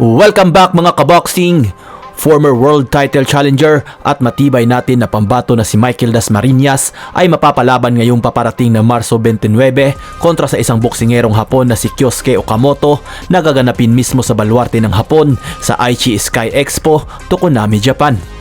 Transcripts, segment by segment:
Welcome back mga kaboxing! Former world title challenger at matibay natin na pambato na si Michael Dasmariñas ay mapapalaban ngayong paparating na Marso 29 kontra sa isang boksingerong Hapon na si Kyosuke Okamoto na gaganapin mismo sa baluarte ng Hapon sa Aichi Sky Expo, Tokonami, Japan.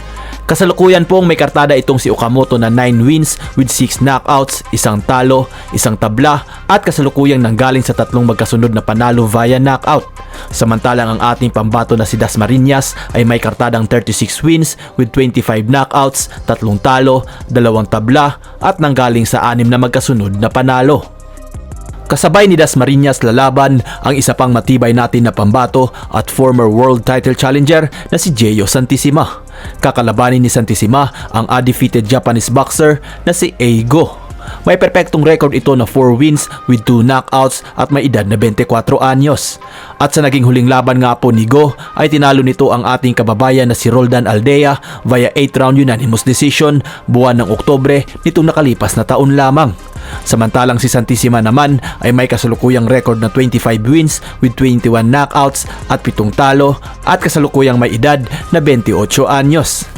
Kasalukuyan pong may kartada itong si Okamoto na 9 wins with 6 knockouts, isang talo, isang tabla at kasalukuyang nanggaling sa tatlong magkasunod na panalo via knockout. Samantalang ang ating pambato na si Dasmariñas ay may kartadang 36 wins with 25 knockouts, tatlong talo, dalawang tabla at nanggaling sa anim na magkasunod na panalo. Kasabay ni Dasmariñas lalaban ang isa pang matibay natin na pambato at former world title challenger na si Jeyo Santissima. Kakalabanin ni Santissima ang undefeated Japanese boxer na si Eigo. May perpektong record ito na 4 wins with 2 knockouts at may edad na 24 anyos. At sa naging huling laban nga po ni Go ay tinalo nito ang ating kababayan na si Roldan Aldea via 8 round unanimous decision buwan ng Oktobre nitong nakalipas na taon lamang. Samantalang si Santissima naman ay may kasalukuyang record na 25 wins with 21 knockouts at 7 talo at kasalukuyang may edad na 28 anyos.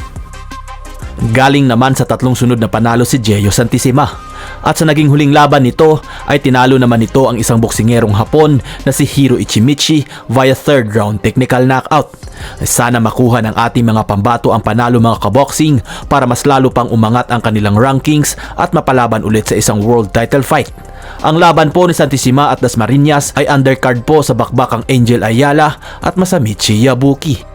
Galing naman sa tatlong sunod na panalo si Jeyo Santissima. At sa naging huling laban nito ay tinalo naman nito ang isang boksingerong Hapon na si Hiro Ichimichi via third round technical knockout. Sana makuha ng ating mga pambato ang panalo mga kaboxing para mas lalo pang umangat ang kanilang rankings at mapalaban ulit sa isang world title fight. Ang laban po ni Santissima at Dasmariñas ay undercard po sa bakbakang Angel Ayala at Masamichi Yabuki.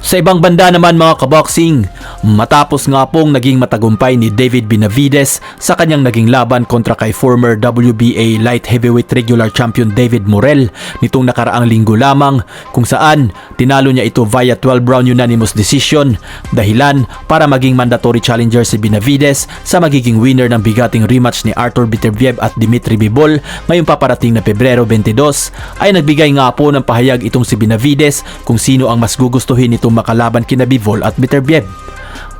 Sa ibang banda naman mga kaboxing, matapos nga pong naging matagumpay ni David Benavides sa kanyang naging laban kontra kay former WBA light heavyweight regular champion David Morel nitong nakaraang linggo lamang kung saan tinalo niya ito via 12 round unanimous decision dahilan para maging mandatory challenger si Benavides sa magiging winner ng bigating rematch ni Arthur Beterbiev at Dimitri Bivol ngayong paparating na Pebrero 22 ay nagbigay nga po ng pahayag itong si Benavides kung sino ang mas gugustuhin nitong makalaban kina Bivol at Beterbiev.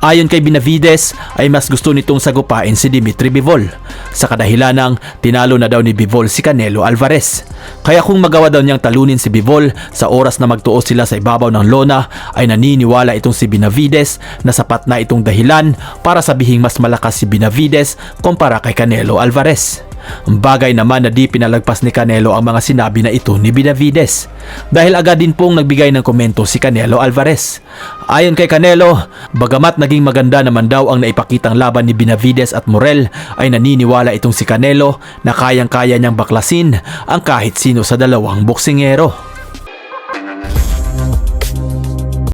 Ayon kay Benavides ay mas gusto nitong sagupain si Dimitri Bivol sa kadahilan ng tinalo na daw ni Bivol si Canelo Alvarez. Kaya kung magawa daw niyang talunin si Bivol sa oras na magtuo sila sa ibabaw ng lona ay naniniwala itong si Benavides na sapat na itong dahilan para sabihing mas malakas si Benavides kumpara kay Canelo Alvarez. Bagay naman na di pinalagpas ni Canelo ang mga sinabi na ito ni Benavides dahil agad din pong nagbigay ng komento si Canelo Alvarez. Ayon kay Canelo, bagamat naging maganda naman daw ang naipakitang laban ni Benavides at Morel ay naniniwala itong si Canelo na kayang-kaya niyang baklasin ang kahit sino sa dalawang boksingero.